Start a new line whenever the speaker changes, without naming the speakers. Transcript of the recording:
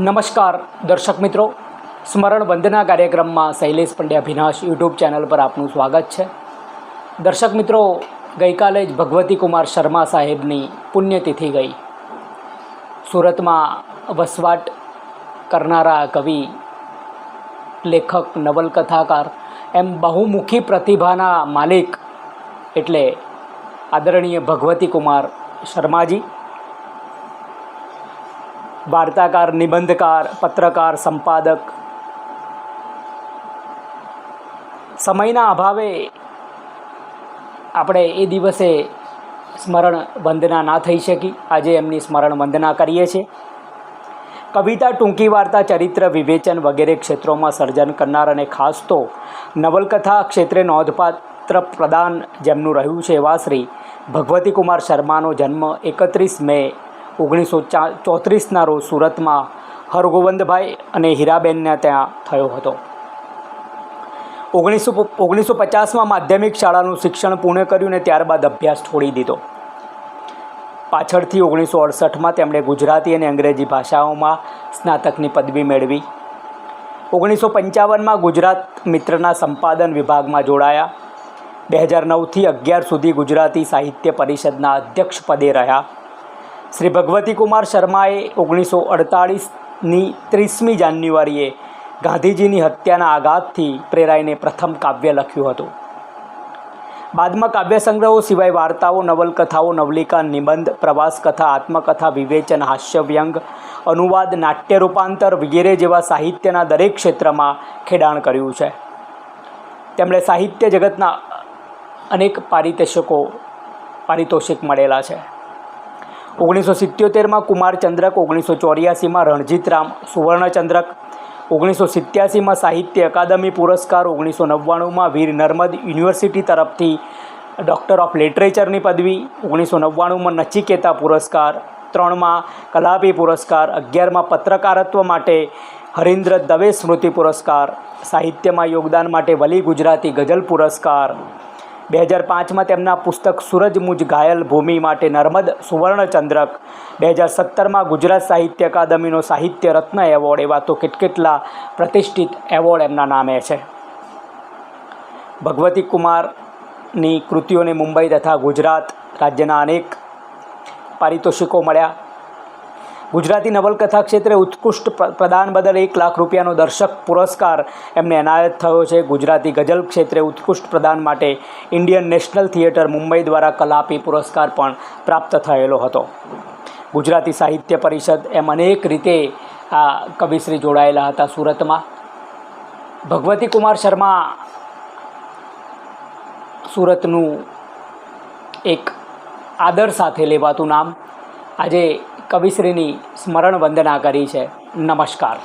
નમસ્કાર, દર્શક મિત્રો. સ્મરણ વંદના કાર્યક્રમમાં શૈલેષ પંડ્યા અભિનાશ યુટ્યુબ ચેનલ પર આપનું સ્વાગત છે. દર્શક મિત્રો, ગઈકાલે જ ભગવતી કુમાર શર્મા સાહેબની પુણ્યતિથિ ગઈ. સુરતમાં વસવાટ કરનારા કવિ, લેખક, નવલકથાકાર, એમ બહુમુખી પ્રતિભાના માલિક એટલે આદરણીય ભગવતી કુમાર શર્માજી વાર્તાકાર, નિબંધકાર, પત્રકાર, સંપાદક. સમયના અભાવે આપણે એ દિવસે સ્મરણ વંદના ના થઈ શકી. આજે એમની સ્મરણ વંદના કરીએ છીએ. કવિતા, ટૂંકી વાર્તા, ચરિત્ર, વિવેચન વગેરે ક્ષેત્રોમાં સર્જન કરનાર અને ખાસ તો નવલકથા ક્ષેત્રે નોંધપાત્ર પ્રદાન જેમનું રહ્યું છે એવા શ્રી ભગવતી કુમાર શર્માનો જન્મ એકત્રીસ મે ઓગણીસો ચા, ચોત્રીસના રોજ સુરતમાં હરગોવંદભાઈ અને હીરાબેનને ત્યાં થયો હતો. ઓગણીસો ઓગણીસો પચાસમાં માધ્યમિક શાળાનું શિક્ષણ પૂર્ણ કર્યું ને ત્યારબાદ અભ્યાસ છોડી દીધો. પાછળથી ઓગણીસો અડસઠમાં તેમણે ગુજરાતી અને અંગ્રેજી ભાષાઓમાં સ્નાતકની પદવી મેળવી. ઓગણીસો પંચાવનમાં ગુજરાત મિત્રના સંપાદન વિભાગમાં જોડાયા. બે હજાર નવથી અગિયાર સુધી ગુજરાતી સાહિત્ય પરિષદના અધ્યક્ષ પદે રહ્યા. શ્રી ભગવતી કુમાર શર્માએ ઓગણીસો અડતાળીસની ત્રીસમી જાન્યુઆરીએ ગાંધીજીની હત્યાના આઘાતથી પ્રેરાઈને પ્રથમ કાવ્ય લખ્યું હતું. બાદમાં કાવ્ય સંગ્રહો સિવાય વાર્તાઓ, નવલકથાઓ, નવલિકા, નિબંધ પ્રવાસ કથા આત્મકથા, વિવેચન, હાસ્યવ્યંગ, અનુવાદ નાટ્ય રૂપાંતર વગેરે જેવા સાહિત્યના દરેક ક્ષેત્રમાં ખેડાણ કર્યું છે. તેમણે સાહિત્ય જગતના અનેક પારિતોષિકો, પારિતોષિક મળેલા છે. ઓગણીસો સિત્યોતેરમાં કુમારચંદ્રક ઓગણીસો ચોર્યાસીમાં રણજીતરામ સુવર્ણચંદ્રક ઓગણીસો સિત્યાસીમાં સાહિત્ય અકાદમી પુરસ્કાર, ઓગણીસો નવ્વાણુંમાં વીર નર્મદ યુનિવર્સિટી તરફથી ડૉક્ટર ઓફ લિટરેચરની પદવી, ઓગણીસો નવ્વાણુંમાં નચિકેતા પુરસ્કાર, ત્રણમાં કલાપી પુરસ્કાર, અગિયારમાં પત્રકારત્વ માટે હરીન્દ્ર દવે સ્મૃતિ પુરસ્કાર, સાહિત્યમાં યોગદાન માટે વલી ગુજરાતી ગઝલ પુરસ્કાર. બે હજાર પાંચમાં તેમના પુસ્તક સૂરજમુજ ઘાયલ ભૂમિ માટે નર્મદ સુવર્ણચંદ્રક. બે હજાર સત્તરમાં ગુજરાત સાહિત્ય અકાદમીનો સાહિત્ય રત્ન એવોર્ડ, એવા તો કેટકેટલા પ્રતિષ્ઠિત એવોર્ડ એમના નામે છે. ભગવતી કુમારની કૃતિઓને મુંબઈ તથા ગુજરાત રાજ્યના અનેક પારિતોષિકો મળ્યા. ગુજરાતી નવલકથા ક્ષેત્રે ઉત્કૃષ્ટ પ્રદાન બદલ એક લાખ રૂપિયાનો દર્શક પુરસ્કાર એમને એનાયત થયો છે. ગુજરાતી ગઝલ ક્ષેત્રે ઉત્કૃષ્ટ પ્રદાન માટે ઇન્ડિયન નેશનલ થિયેટર મુંબઈ દ્વારા કલાપી પુરસ્કાર પણ પ્રાપ્ત થયેલો હતો. ગુજરાતી સાહિત્ય પરિષદ એમ અનેક રીતે આ કવિશ્રી જોડાયેલા હતા સુરતમાં. ભગવતી કુમાર શર્મા સુરતનું એક આદર સાથે લેવાતું નામ આજે કવિશ્રીની સ્મરણ વંદના કરી છે. નમસ્કાર.